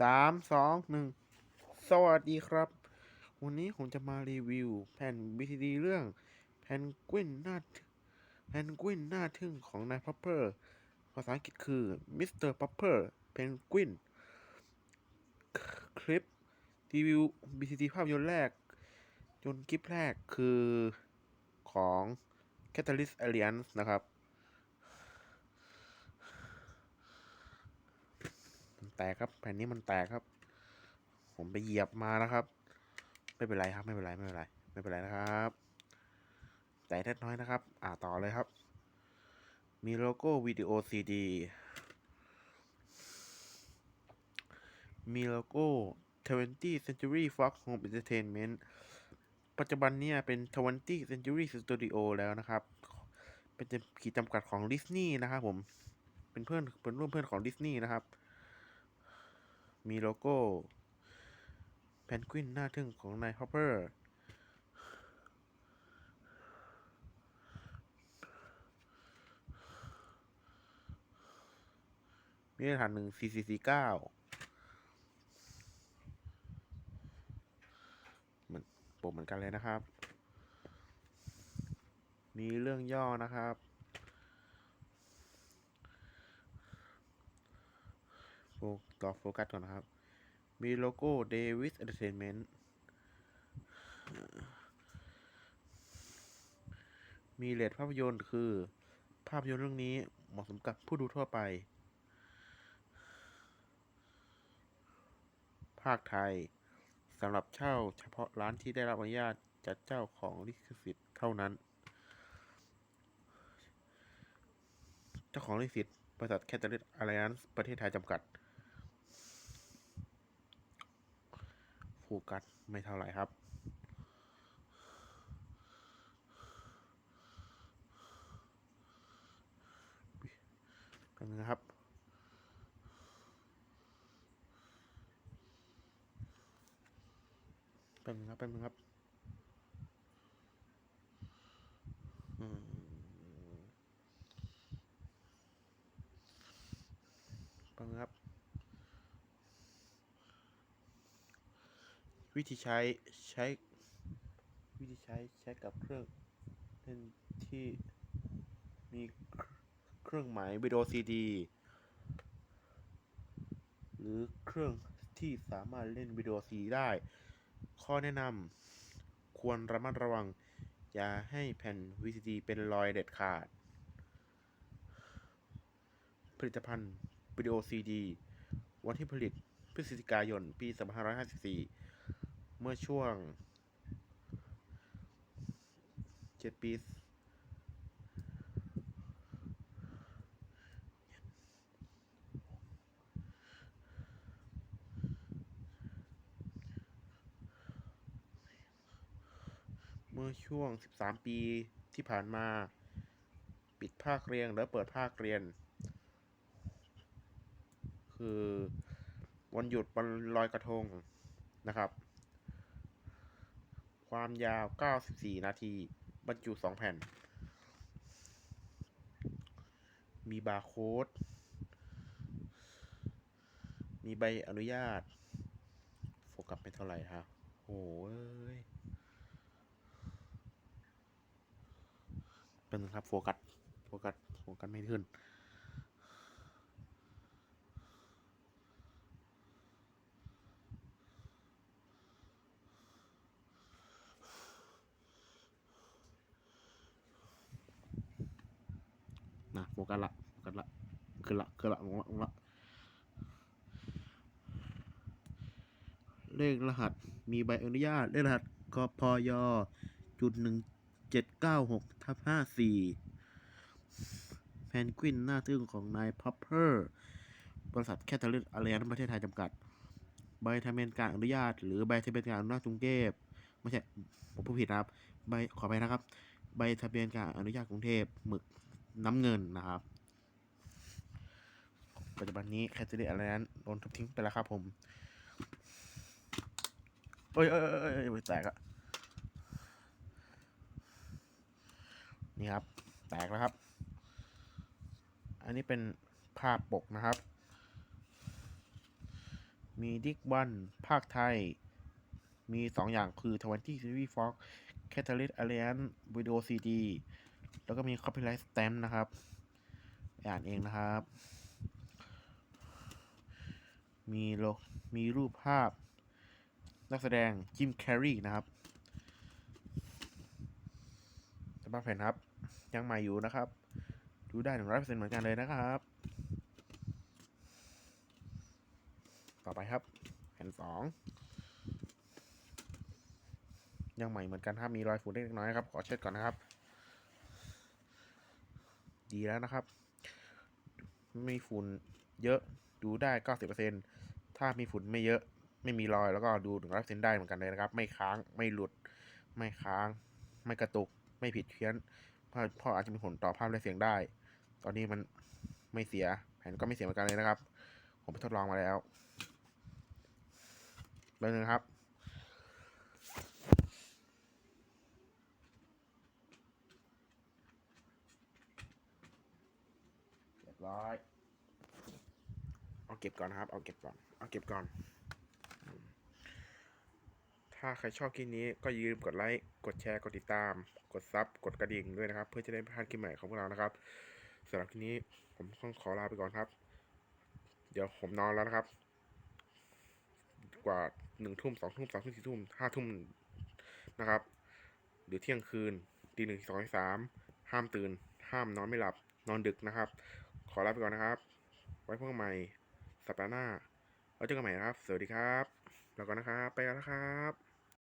สามสองหนึ่งสวัสดีครับ วันนี้ผมจะมารีวิว แผ่น BCD เรื่องแพนกวินหน้าแพนกวินหน้าทึ่งของนายพัพเปอร์ภาษาอังกฤษคือมิสเตอร์พัพเปอร์เพนกวินคลิปรีวิว BCD ภาพยนตร์แรก จนคลิปแรกคือของ Catalyst Alliance นะครับ มัน แตกครับแผ่นนี้มันแตกครับ ผมไปเหยียบมานะครับ ไม่เป็นไรครับไม่เป็นไรไม่เป็นไรไม่เป็นไรนะครับ แตกเล็กน้อยนะครับ อ่าต่อเลยครับ มีโลโก้วิดีโอซีดีมีโลโก้ 20th Century Fox Home Entertainment ปัจจุบันเนี่ยเป็น 20th Century Studio แล้วนะครับ เป็นขีดจำกัดของดิสนีย์นะครับผม เป็นเพื่อนเป็นร่วมเพื่อนของดิสนีย์นะครับ มีโลโก้แพนกวินหน้าทึ่งของนายฮอปเปอร์มีรหัสหนึ่งสี่สี่สี่เก้ามันปกเหมือนกันเลยนะครับ มีเรื่องย่อนะครับ โฟ ต่อโฟกัสก่อนนะครับ มีโลโก้ Davis Entertainment มีเลทภาพยนตร์คือ ภาพยนตร์เรื่องนี้เหมาะสมกับผู้ดูทั่วไป ภาคไทยสำหรับเช่าเฉพาะร้านที่ได้รับอนุญาตจากเจ้าของลิขสิทธิ์เท่านั้น เจ้าของลิขสิทธิ์บริษัทแคทเธอรีนอ l ไ a น c ์ประเทศไทยจำกัด โฟกันไม่เท่าไหร่ครับ กันนะครับแป๊บนึงครับแป๊บนึงครับอืมแป๊บนึงครับ วิธีใช้ใช้วิธีใช้ใช้กับเครื่องเล่นที่มีเครื่องหมายวิดีโอซีดี หรือเครื่องที่สามารถเล่นวิดีโอซีดีได้ ข้อแนะนำควรระมัดระวัง อย่าให้แผ่น VCD เป็นรอยเด็ดขาด ผลิตภัณฑ์วิดีโอซีดี วันที่ผลิตพฤศจิกายน ปี 2554 เมื่อช่วง7ปีเมื่อช่วง 13 ปีที่ผ่านมา ปิดภาคเรียนแล้วเปิดภาคเรียน คือวันหยุดวันลอยกระทงนะครับ ความยาว 94 นาที บรรจุ 2 แผ่น มีบาร์โค้ด มีใบอนุญาต โฟกัสไม่เท่าไหร่ครับโอ้ยเป็นครับ โฟกัส โฟกัส โฟกัสไม่ขึ้นะโฟกัสละโฟกัสละขึ้นละขึ้นละลงละลงละเลขรหัสมีใบอนุญาต เลขรหัสกพยจุดหนึ่งเจ็ดเก้าหกทับห้าสี่แพนกวินหน้าทึ่งของนายพัพเพอร์บริษัทแคทเธอรีนอ l ไ a น c ์ประเทศไทยจำกัด ใบทะเบียนการอนุญาต หรือใบทะเบียนการอนุญาตกรุงเทพไม่ใช่ผมพูดผิดนะครับ ใบขอไปนะครับ ใบทะเบียนการอนุญาตกรุงเทพหมึก น้ำเงินนะครับ ปัจจุบันนี้แคทเธอรีนอ l ไ a น c ์โดนทุบทิ้งไปแล้วครับผมเอ้ยเอ้ยเอ้ยเอ้ยเอ้ยแตกอะนี่ครับ แตกแล้วครับ อันนี้เป็นภาพปกนะครับ มีดิกวันภาคไทย มีสองอย่างคือ 20 Series Fox Catalyst Alliance Video CD แล้วก็มี Copyright Stamp นะครับ อ่านเองนะครับ มีโลมีรูปภาพ นักแสดงจิมแคร์รีนะครับสภาพแผ่นครับ ยังใหม่อยู่นะครับ ดูได้100%เหมือนกันเลยนะครับ ต่อไปครับ แผ่นสองยังใหม่เหมือนกันครับ มีรอยฝุ่นเล็กน้อยครับ ขอเช็ดก่อนนะครับ ดีแล้วนะครับ ไม่มีฝุ่นเยอะดูได้ 90%ถ้ามีฝุ่นไม่เยอะไม่มีรอยแล้วก็ดูถึงร้อยเซนได้เหมือนกันเลยนะครับ ไม่ค้างไม่หลุด ไม่ค้าง ไม่กระตุก ไม่ผิดเพี้ยนเพราะอาจจะมีผลต่อภาพและเสียงได้ ตอนนี้มันไม่เสียแผ่นก็ไม่เสียเหมือนกันเลยนะครับ ผมไปทดลองมาแล้วเบอร์หนึ่งครับ ร้อย เอาเก็บก่อนนะครับ เอาเก็บก่อน เอาเก็บก่อน ถ้าใครชอบคลิปนี้ก็อย่าลืมกดไลค์ กดแชร์ กดติดตาม กดซับ กดกระดิ่งด้วยนะครับ เพื่อจะได้ไม่พลาดคลิปใหม่ของพวกเรานะครับสำหรับคลิปนี้ผมต้องขอลาไปก่อนครับ เดี๋ยวผมนอนแล้วนะครับ กว่าหนึ่งทุ่มสองทุ่มสามทุ่มสี่ทุ่มห้าทุ่มนะครับ หรือเที่ยงคืนตีหนึ่งสองสามห้ามตื่น ห้ามนอนไม่หลับ นอนดึกนะครับ ขอลาไปก่อนนะครับ ไว้พบกันใหม่สัปดาห์หน้า แล้วเจอกันใหม่นะครับ สวัสดีครับ แล้วก่อนนะครับ ไปกันแล้วครับ